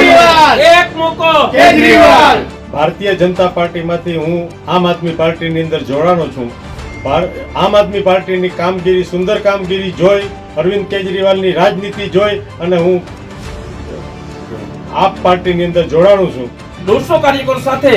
કેજરીવાલ! એક મોકો! કેજરીવાલ! ભારતીય જનતા પાર્ટીમાંથી હું આમ આદમી પાર્ટીની અંદર જોડાણો છું. આમ આદમી પાર્ટીની કામગીરી સુંદર કામગીરી જોઈ અરવિંદ કેજરીવાલની રાજનીતિ જોઈ અને હું આપ પાર્ટીની અંદર જોડાણું છું. દોઢસો કાર્યકરો સાથે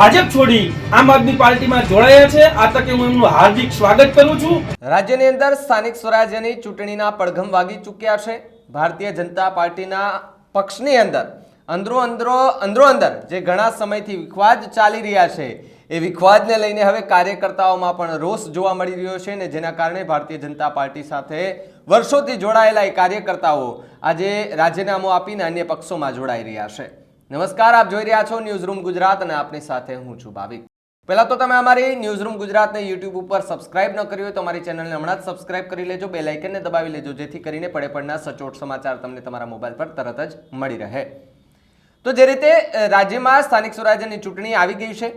ભાજપ છોડી આમ આદમી પાર્ટીમાં જોડાયા છે. આ તકે હું એમનું હાર્દિક સ્વાગત કરું છું. રાજ્યની અંદર સ્થાનિક સ્વરાજ્યની ચૂંટણીના પડઘમ વાગી ચૂક્યા છે. ભારતીય જનતા પાર્ટીના પક્ષની અંદર અંદરો અંદરો અંદરો અંદર, જે ઘણા સમયથી વિખવાદ ચાલી રહ્યા છે, એ વિખવાદને લઈને હવે કાર્યકર્તાઓમાં પણ રોષ જોવા મળી રહ્યો છે ને જેના કારણે ભારતીય જનતા પાર્ટી સાથે વર્ષોથી જોડાયેલા એ કાર્યકર્તાઓ આજે રાજીનામું આપીને અન્ય પક્ષોમાં જોડાઈ રહ્યા છે. નમસ્કાર, આપ જોઈ રહ્યા છો ન્યૂઝ રૂમ ગુજરાત અને આપની સાથે હું છું ભાવિક. પહેલાં તો તમે અમારી ન્યૂઝ રૂમ ગુજરાતને યુટ્યુબ ઉપર સબસ્ક્રાઇબ ન કરી હોય તો અમારી ચેનલને હમણાં જ સબસ્ક્રાઇબ કરી લેજો બે લાઇકનને દબાવી લેજો, જેથી કરીને પડે પડના સચોટ સમાચાર તમને તમારા મોબાઈલ પર તરત જ મળી રહે. તો જે રીતે રાજ્યમાં સ્થાનિક સ્વરાજ્યની ચૂંટણી આવી ગઈ છે,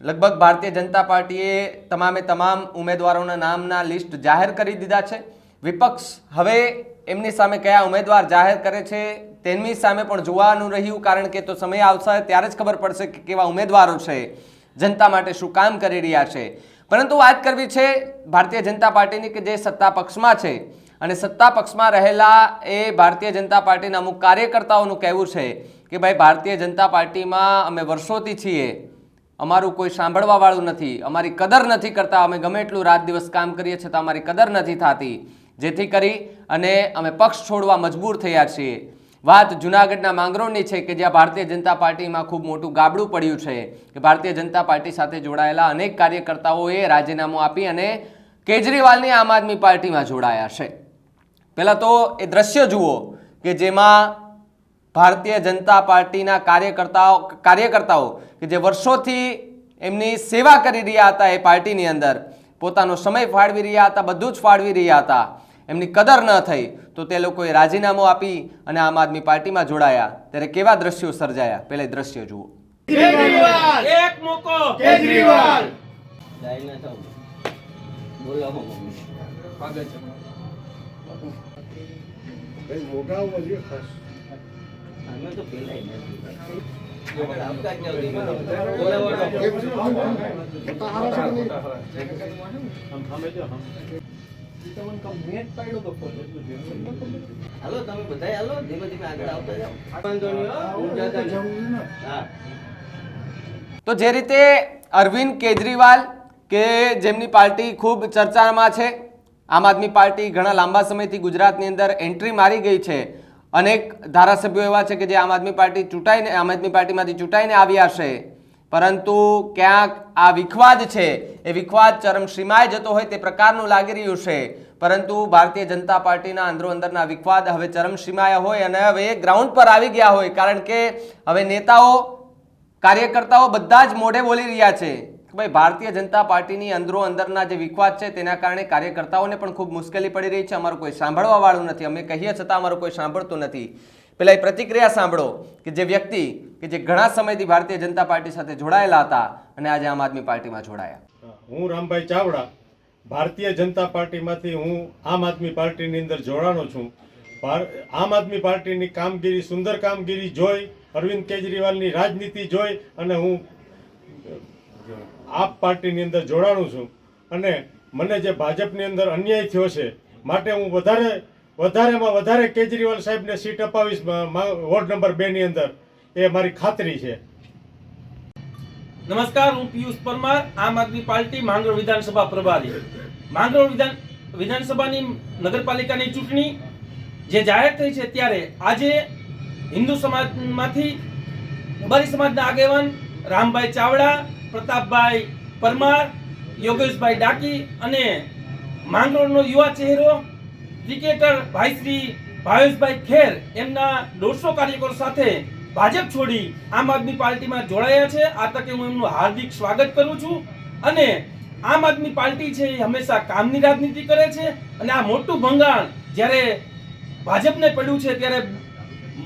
લગભગ ભારતીય જનતા પાર્ટીએ તમામે તમામ ઉમેદવારોના નામના લિસ્ટ જાહેર કરી દીધા છે. વિપક્ષ હવે એમની સામે કયા ઉમેદવાર જાહેર કરે છે, તેમની સામે પણ જોવાનું રહ્યું, કારણ કે તો સમય આવશે, ત્યારે જ ખબર પડશે કે કેવા ઉમેદવારો છે, જનતા માટે શું કામ કરી રહ્યા છે. પરંતુ વાત કરવી છે ભારતીય જનતા પાર્ટીની કે જે સત્તા પક્ષમાં છે, અને સત્તા પક્ષમાં રહેલા એ ભારતીય જનતા પાર્ટીના અમુક કાર્યકર્તાઓનું કહેવું છે કે ભાઈ, ભારતીય જનતા પાર્ટીમાં અમે વર્ષોથી છીએ. અમારું કોઈ સાંભળવાવાળું નથી. અમારી કદર નથી કરતા. અમે ગમે એટલું રાત દિવસ કામ કરીએ છતાં અમારી કદર નથી થતી. જેથી કરી અને અમે પક્ષ છોડવા મજબૂર થયા છીએ. વાત જુનાગઢના માંગરોળની છે કે જ્યાં ભારતીય જનતા પાર્ટીમાં ખૂબ મોટું ગાબડું પડ્યું છે કે ભારતીય જનતા પાર્ટી સાથે જોડાયેલા અનેક કાર્યકર્તાઓએ રાજીનામું આપી અને કેજરીવાલની આમ આદમી પાર્ટીમાં જોડાયા છે. પહેલાં તો એ દ્રશ્ય જુઓ કે જેમાં ભારતીય જનતા પાર્ટીના કાર્યકર્તાઓ કાર્યકર્તાઓ કે જે વર્ષોથી એમની સેવા કરી રહ્યા હતા એ પાર્ટીની અંદર પોતાનો સમય ફાળવી રહ્યા હતા બધું જ ફાળવી રહ્યા હતા એમની કદર ન થઈ તો તે લોકોએ રાજીનામું આપી અને આમ આદમી પાર્ટીમાં જોડાયા. ત્યારે કેવા દ્રશ્યો સર્જાયા? પહેલા દ્રશ્ય જુઓ. કેજરીવાલ! એક મોકો! કેજરીવાલ! તો જે રીતે અરવિંદ કેજરીવાલ કે જેમની પાર્ટી ખૂબ ચર્ચામાં છે, આમ આદમી પાર્ટી ઘણા લાંબા સમયથી ગુજરાતની અંદર એન્ટ્રી મારી ગઈ છે અનેક ધારાસભ્યો એવા છે કે જે આમ આદમી પાર્ટી ચૂંટાઈને, આમ આદમી પાર્ટીમાંથી ચૂંટાઈને આવ્યા છે. પરંતુ ક્યાંક આ વિખવાદ છે, એ વિખવાદ ચરમસીમાએ જતો હોય તે પ્રકારનું લાગી રહ્યું છે. પરંતુ ભારતીય જનતા પાર્ટીના અંદરો અંદરના વિખવાદ હવે ચરમસીમાએ હોય અને હવે ગ્રાઉન્ડ પર આવી ગયા હોય. કારણ કે હવે નેતાઓ, કાર્યકર્તાઓ બધા જ મોઢે બોલી રહ્યા છે. કે ભાઈ, ભારતીય જનતા પાર્ટીની અંદરો અંદરના જે વિખવાદ છે તેના કારણે કાર્યકર્તાઓને પણ ખૂબ મુશ્કેલી પડી રહી છે. અમારું કોઈ સાંભળવા વાળું નથી. અમે કહીએ છતાં અમારું કોઈ સાંભળતું નથી. પેલા એ પ્રતિક્રિયા સાંભળો કે જે વ્યક્તિ કે જે ઘણા સમયથી ભારતીય જનતા પાર્ટી સાથે જોડાયેલા હતા અને આજે આમ આદમી પાર્ટીમાં જોડાયા. હું રામભાઈ ચાવડા, ભારતીય જનતા પાર્ટીમાંથી હું આમ આદમી પાર્ટીની અંદર જોડાણો છું. આમ આદમી પાર્ટીની કામગીરી, સુંદર કામગીરી જોઈ, અરવિંદ કેજરીવાલની રાજનીતિ જોઈ અને હું આપ પાર્ટીની અંદર જોડાણું છું અને મને જે ભાજપની અંદર અન્યાય થયો છે, માટે હું વધારે, વધારેમાં વધારે કેજરીવાલ સાહેબને સીટ અપાવીશ વોર્ડ નંબર બે ની અંદર. એ મારી ખાતરી છે. નમસ્કાર, હું પિયુષ પરમાર, આમ આદમી પાર્ટી, માંગરોળ વિધાનસભા પ્રભારી. માંગરોળ વિધાન, વિધાનસભાની નગરપાલિકાની ચૂંટણી જે જાહેર થઈ છે ત્યારે આજે હિન્દુ સમાજમાંથી રબારી સમાજના આગેવાન રામભાઈ ચાવડા પ્રતાપભાઈ પરમાર, યોગેશભાઈ ડાકી અને માંગરોળનો યુવા ચહેરો, ક્રિકેટર ભાઈશ્રી ભાવેશભાઈ ખેર એમના દોઢસો કાર્યકરો સાથે ભાજપ છોડી આમ આદમી પાર્ટીમાં જોડાયા છે. આ તકે હું એમનું હાર્દિક સ્વાગત કરું છું અને આમ આદમી પાર્ટી છે એ હંમેશા કામની રાજનીતિ કરે છે અને આ મોટું ભંગાણ જ્યારે ભાજપને પડ્યું છે ત્યારે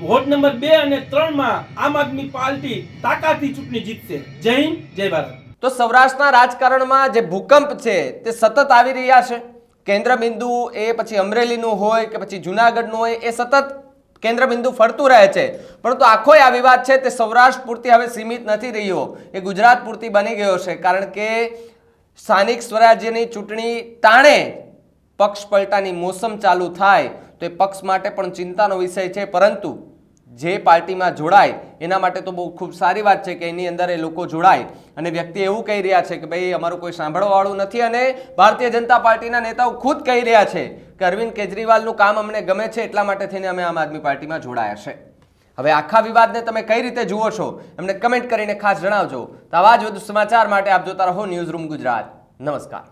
વોર્ડ નંબર બે અને ત્રણમાં આમ આદમી પાર્ટી તાકાતથી ચૂંટણી જીતશે. જય હિન્દ, જય ભારત. તો સૌરાષ્ટ્રના રાજકારણમાં જે ભૂકંપ છે, તે સતત આવી રહ્યા છે. કેન્દ્ર બિંદુ એ પછી અમરેલીનું હોય કે પછી જુનાગઢનું હોય, એ સતત કેન્દ્ર બિંદુ ફરતું રહે છે. પરંતુ આખો આ વિવાદ છે, તે સૌરાષ્ટ્ર પૂરતી હવે સીમિત નથી રહ્યો. એ ગુજરાત પૂરતી બની ગયો છે, કારણ કે સ્થાનિક સ્વરાજ્યની ચૂંટણી તાણે પક્ષ પલટાની મોસમ ચાલુ થાય. તો એ પક્ષ માટે પણ ચિંતાનો વિષય છે. પરંતુ જે પાર્ટીમાં જોડાય, એના માટે તો બહુ ખૂબ સારી વાત છે કે એની અંદર એ લોકો જોડાય. અને વ્યક્તિ એવું કહી રહ્યા છે કે ભાઈ, અમારું કોઈ સાંભળવાવાળું નથી અને ભારતીય જનતા પાર્ટીના નેતાઓ ખુદ કહી રહ્યા છે કે અરવિંદ કેજરીવાલનું કામ અમને ગમે છે, એટલા માટે થઈને અમે આમ આદમી પાર્ટીમાં જોડાયા છે. હવે આખા વિવાદને તમે કઈ રીતે જુઓ છો, એમને કમેન્ટ કરીને ખાસ જણાવજો. તો આવા જ વધુ સમાચાર માટે આપ જોતા રહો ન્યૂઝ રૂમ ગુજરાત. નમસ્કાર.